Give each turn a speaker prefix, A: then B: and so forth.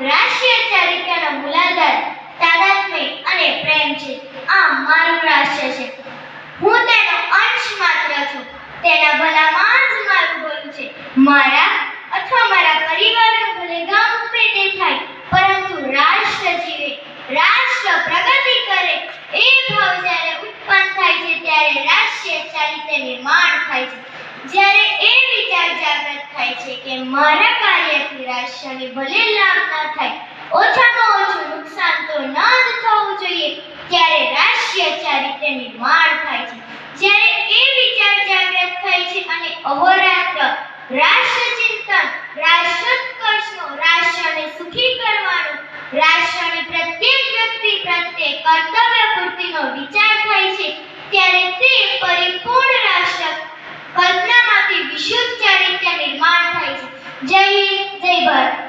A: રાષ્ટ્રીય ચરિત્રનો મૂલાધાર તાદાત્મ્ય અને પ્રેમ છે. આ મારું રાષ્ટ્ર છે. હું તેનો અંશ માત્ર છું. તેના ભલામાં જ મારું ભલું છે. મારા અથવા મારા પરિવારનું ભલે ગામ પેટે થાય, પરંતુ રાષ્ટ્ર જીવે, રાષ્ટ્ર પ્રગતિ કરે, એ ભાવ જ્યારે ઉત્પન્ન થાય છે, ત્યારે રાષ્ટ્રીય ચારિત્ર્ય નિર્માણ થાય છે. જ્યારે એ વિચાર જાગૃત થાય છે કે કાર્યથી રાષ્ટ્રને ભલે લાભ ન થાય, ઓછામાં ઓછું નુકસાન તો ન જ થવું જોઈએ. ત્યારે રાષ્ટ્રીય ચારિત્ર્ય નિર્માણ થાય છે. જ્યારે એ વિચાર જાગૃત થાય છે અને અહોરાત્ર રાષ્ટ્ર ચિંતન રાષ્ટ્રોત્કર્ષનો રાષ્ટ્રને સુખી કરવાનો રાષ્ટ્રની પ્રત્યેક વ્યક્તિ પ્રત્યે કર્તવ્ય પૂર્તિનો વિચાર થાય છે, ત્યારે તે પરિપૂર્ણ રાષ્ટ્ર કલ્પનામાંથી વિશુદ્ધ ચારિત્ર્ય નિર્માણ થાય છે. જય હિન્દ. જય ભારત